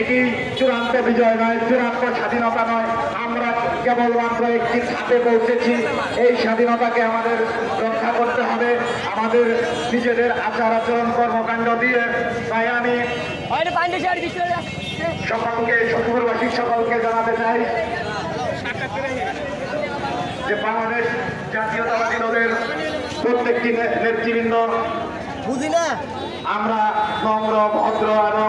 এটি চূড়ান্ত বিজয় নয় চূড়ান্ত স্বাধীনতা নয়। আমরা কেবলমাত্র একটি ধাপে পৌঁছেছি। এই স্বাধীনতাকে আমাদের রক্ষা করতে হবে। আমাদের নিজেদের আচার আচরণ কর্মকাণ্ড দিয়ে তাই আমি সকলকে শ্বশুরবাসী সকলকে জানাতে চাই যে বাংলাদেশ জাতীয়তাবাদী দলের প্রত্যেকটি নেতৃবৃন্দ বুঝি না। আমরা নম্র ভদ্র এবং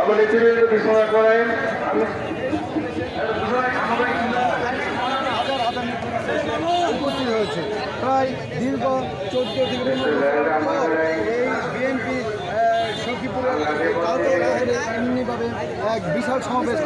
আমার নেতৃবৃন্দ বিস্ময় করেন উপস্থিত হয়েছে। প্রায় দীর্ঘ চোদ্দ দিনের এই বিএনপি সখীপুরের এমনিভাবে এক বিশাল সমাবেশ